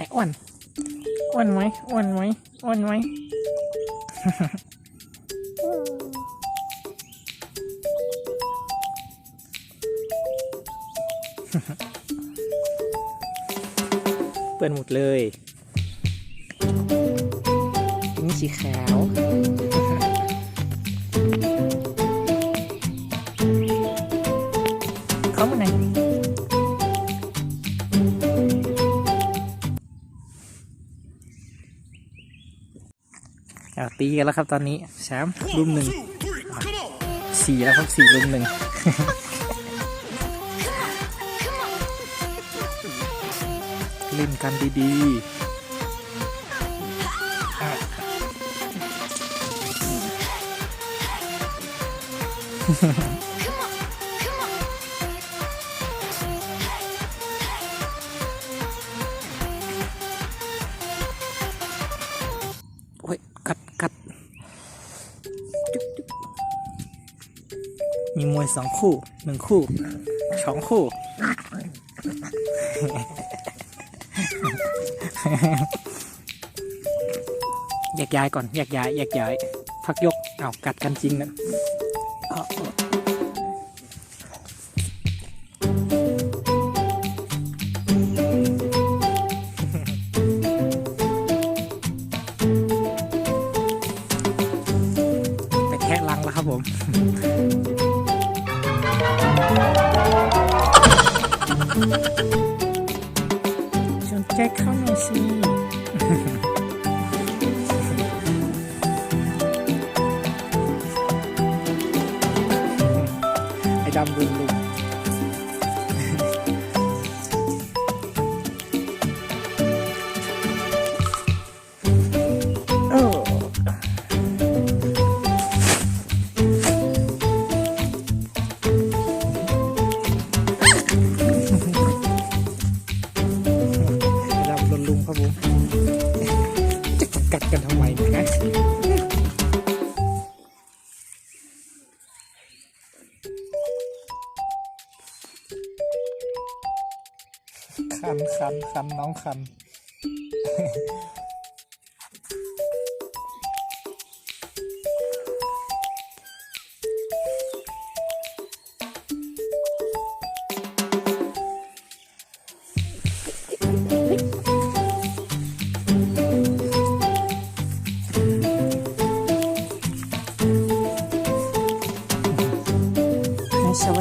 อ้อ้วนอ้วนไหมอ้วนไหมอ้วนไหมเปิดหมดเลยนี่สีขาวเขามาไหน ตีกันแล้วครับตอนนี้แชมป์รุมหนึ่งสี่แล้วครับสี่รุ่มหนึ่งเล่นกันดีๆ มีมวยสองคู่หนึ่งคู่สองคู่ แยกย้ายก่อนแยกย้ายแยกย้ายพักยกเอากัดกันจริงนะเอาเอาไปแทะลังแล้วครับผม ชวนแกัดกันทำไมนะคันคันคันน้องคัน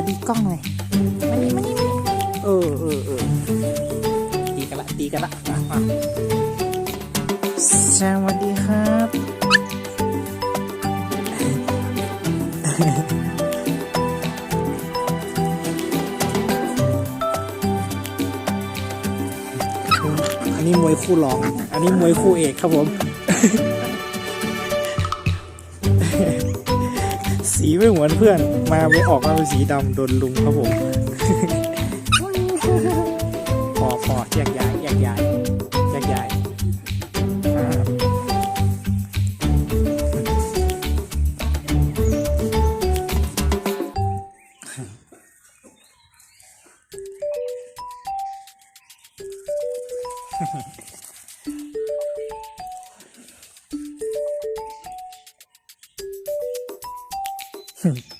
ไหนสวัสดีกล้องหน่อยมานี่มานี่มานี่เออเออเออตีกันละตีกันละมามาสวัสดีครับ อันนี้มวยคู่รอง อันนี้มวยคู่เอกครับผม สีไม่เหมือนเพื่อน มาไปออกมาเป็นสีดำโดนลุงครับผมพอพอแยกย้ายแยกย้ายแยกย้ายอืม Hmm.